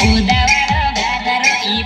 ફૂદવાળો ગાગરો ઈ